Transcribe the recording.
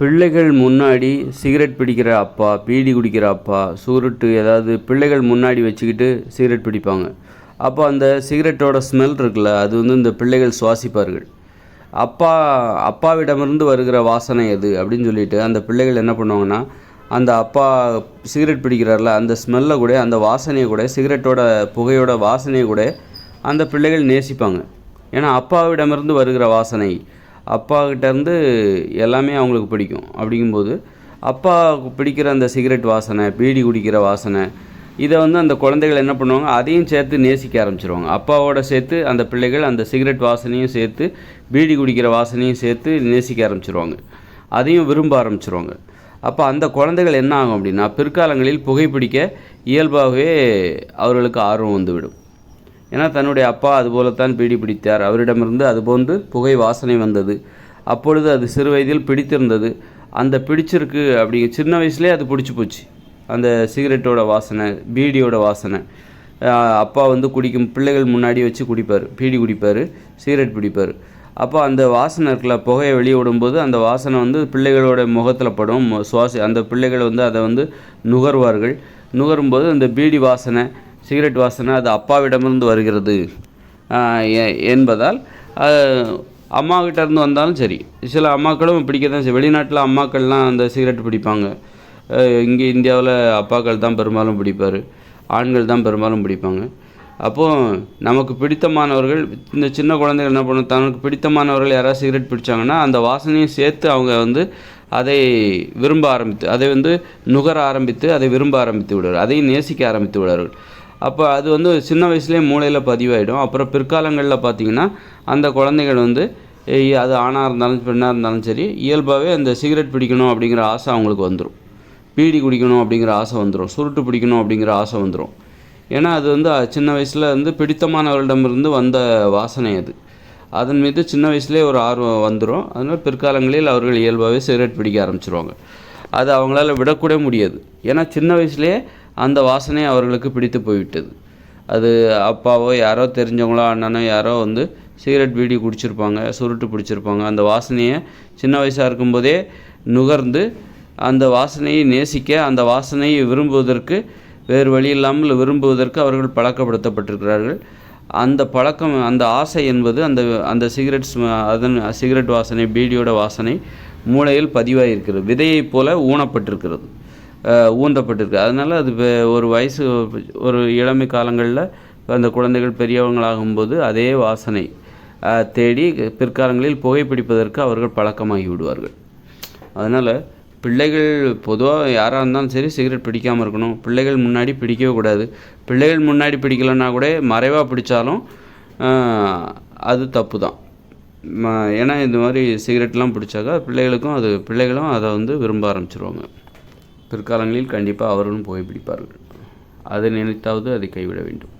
பிள்ளைகள் முன்னாடி சிகரெட் பிடிக்கிற அப்பா பீடி குடிக்கிற அப்பா சுருட்டு ஏதாவது பிள்ளைகள் முன்னாடி வச்சுக்கிட்டு சிகரெட் பிடிப்பாங்க. அப்போ அந்த சிகரெட்டோட ஸ்மெல் இருக்குல்ல அது வந்து இந்த பிள்ளைகள் சுவாசிப்பார்கள். அப்பா அப்பாவிடமிருந்து வருகிற வாசனை எது அப்படின்னு சொல்லிட்டு அந்த பிள்ளைகள் என்ன பண்ணுவாங்கன்னா அந்த அப்பா சிகரெட் பிடிக்கிறார்ல அந்த ஸ்மெல்லை கூட அந்த வாசனையை கூட சிகரெட்டோட புகையோட வாசனையை கூட அந்த பிள்ளைகள் நேசிப்பாங்க. ஏன்னா அப்பாவிடமிருந்து வருகிற வாசனை அப்பாக்கிட்டேருந்து எல்லாமே அவங்களுக்கு பிடிக்கும். அப்படிங்கும்போது அப்பாவுக்கு பிடிக்கிற அந்த சிகரெட் வாசனை பீடி குடிக்கிற வாசனை இதை வந்து அந்த குழந்தைகள் என்ன பண்ணுவாங்க? அதையும் சேர்த்து நேசிக்க ஆரம்பிச்சிருவாங்க. அப்பாவோட சேர்த்து அந்த பிள்ளைகள் அந்த சிகரெட் வாசனையும் சேர்த்து பீடி குடிக்கிற வாசனையும் சேர்த்து நேசிக்க ஆரம்பிச்சிருவாங்க. அதையும் விரும்ப ஆரம்பிச்சிருவாங்க. அப்போ அந்த குழந்தைகள் என்ன ஆகும் அப்படின்னா பிற்காலங்களில் புகைப்பிடிக்க இயல்பாகவே அவர்களுக்கு ஆர்வம் வந்துவிடும். ஏன்னா தன்னுடைய அப்பா அதுபோலத்தான் பீடி பிடித்தார். அவரிடமிருந்து அதுபோன்று புகை வாசனை வந்தது. அப்பொழுது அது சிறு வயதில் பிடித்திருந்தது. அந்த பிடிச்சிருக்கு அப்படி சின்ன வயசுலேயே அது பிடிச்சி போச்சு. அந்த சிகரெட்டோட வாசனை பீடியோட வாசனை. அப்பா வந்து குடிக்கும் பிள்ளைகள் முன்னாடி வச்சு குடிப்பார் பீடி குடிப்பார் சிகரெட் பிடிப்பார். அப்போ அந்த வாசனை இருக்குல்ல புகையை வெளியே விடும்போது அந்த வாசனை வந்து பிள்ளைகளோட முகத்தில் படும் சுவாசி அந்த பிள்ளைகள் வந்து அதை வந்து நுகர்வார்கள். நுகரும்போது அந்த பீடி வாசனை சிகரெட் வாசனை அது அப்பாவிடமிருந்து வருகிறது என்பதால் அம்மாக்கிட்ட இருந்து வந்தாலும் சரி சில அம்மாக்களும் பிடிக்க தான் சரி. வெளிநாட்டில் அம்மாக்கள்லாம் அந்த சிகரெட் பிடிப்பாங்க. இங்கே இந்தியாவில் அப்பாக்கள் தான் பெரும்பாலும் பிடிப்பார் ஆண்கள் தான் பெரும்பாலும் பிடிப்பாங்க. அப்போது நமக்கு பிடித்தமானவர்கள் இந்த சின்ன குழந்தைகள் என்ன பண்ணும் தனக்கு பிடித்தமானவர்கள் யாராவது சிகரெட் பிடிச்சாங்கன்னா அந்த வாசனையும் சேர்த்து அவங்க வந்து அதை விரும்ப ஆரம்பித்து அதை வந்து நுகர ஆரம்பித்து அதை விரும்ப ஆரம்பித்து விடுவார் அதையும் நேசிக்க ஆரம்பித்து விடுவார்கள். அப்போ அது வந்து சின்ன வயசுலேயே மூளையில் பதிவாயிடும். அப்புறம் பிற்காலங்களில் பார்த்தீங்கன்னா அந்த குழந்தைகள் வந்து ஏய், அது ஆணாக இருந்தாலும் பெண்ணாக இருந்தாலும் சரி இயல்பாகவே அந்த சிகரெட் பிடிக்கணும் அப்படிங்கிற ஆசை அவங்களுக்கு வந்துடும் பீடி குடிக்கணும் அப்படிங்கிற ஆசை வந்துடும் சுருட்டு பிடிக்கணும் அப்படிங்கிற ஆசை வந்துடும் ஏன்னா அது வந்து சின்ன வயசில் வந்து பிடித்தமானவர்களிடமிருந்து வந்த வாசனை அது. அதன் மீது சின்ன வயசுலேயே ஒரு ஆர்வம் வந்துடும் அதனால் பிற்காலங்களில் அவர்கள் இயல்பாகவே சிகரெட் பிடிக்க ஆரம்பிச்சிருவாங்க. அது அவங்களால விடக்கூட முடியாது. ஏன்னா சின்ன வயசுலேயே அந்த வாசனை அவர்களுக்கு பிடித்து போய்விட்டது. அது அப்பாவோ யாரோ தெரிஞ்சவங்களோ அண்ணனோ யாரோ வந்து சிகரெட் பீடி குடிச்சிருப்பாங்க சுருட்டு பிடிச்சிருப்பாங்க. அந்த வாசனையை சின்ன வயசாக இருக்கும்போதே நுகர்ந்து அந்த வாசனையை நேசிக்க அந்த வாசனையை விரும்புவதற்கு வேறு வழி இல்லாமல் விரும்புவதற்கு அவர்கள் பழக்கப்படுத்தப்பட்டிருக்கிறார்கள். அந்த பழக்கம் அந்த ஆசை என்பது அந்த அந்த சிகரெட் அதன் சிகரெட் வாசனை பீடியோட வாசனை மூளையில் பதிவாகியிருக்கிறது விதையைப் போல ஊனப்பட்டிருக்கிறது. ஊந்தப்பட்டிருக்கு. ஊன்றப்பட்டிருக்கு அதனால் அது ஒரு வயசு ஒரு இளமை காலங்களில் அந்த குழந்தைகள் பெரியவங்களாகும்போது அதே வாசனை தேடி பிற்காலங்களில் புகைப்பிடிப்பதற்கு அவர்கள் பழக்கமாகி விடுவார்கள். அதனால் பிள்ளைகள் பொதுவாக யாராக இருந்தாலும் சரி சிகரெட் பிடிக்காமல் இருக்கணும். பிள்ளைகள் முன்னாடி பிடிக்கவே கூடாது. பிள்ளைகள் முன்னாடி பிடிக்கலன்னா கூட மறைவாக பிடிச்சாலும் அது தப்பு தான் ஏன்னா இந்த மாதிரி சிகரெட்லாம் பிடிச்சாக்கா பிள்ளைகளுக்கும் அது பிள்ளைகளும் அதை வந்து விரும்ப ஆரம்பிச்சிருவாங்க. பிற்காலங்களில் கண்டிப்பாக அவர்களும் புகைப்பிடிப்பார்கள் அதை நினைத்தாவது அதை கைவிட வேண்டும்.